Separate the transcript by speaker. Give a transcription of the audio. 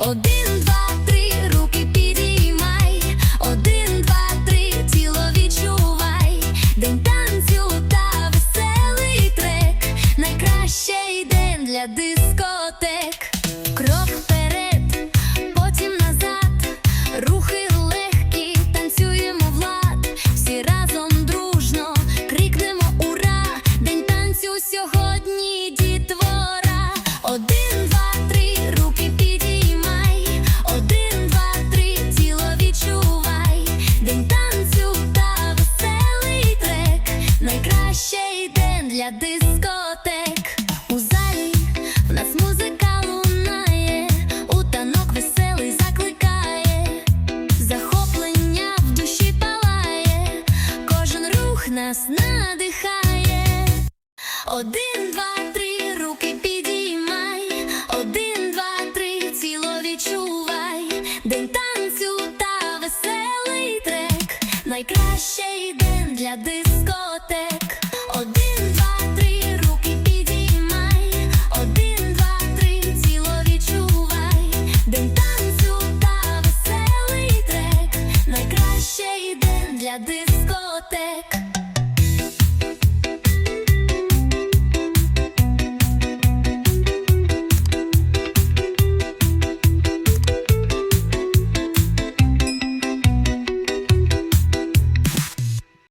Speaker 1: Один, два, три, руки підіймай, один, два, три, тіло відчувай, день танцю та веселий трек, найкращий день для дискотек. Дискотек. У залі в нас музика лунає, у танок веселий закликає, захоплення в душі палає, кожен рух нас надихає. Один, два, три, руки підіймай, один, два, три, ціло для дискотек. Один, два, три, руки підіймай, один, два, три, тіло відчувай, день танцю та веселий трек. Найкращий день для дискотек.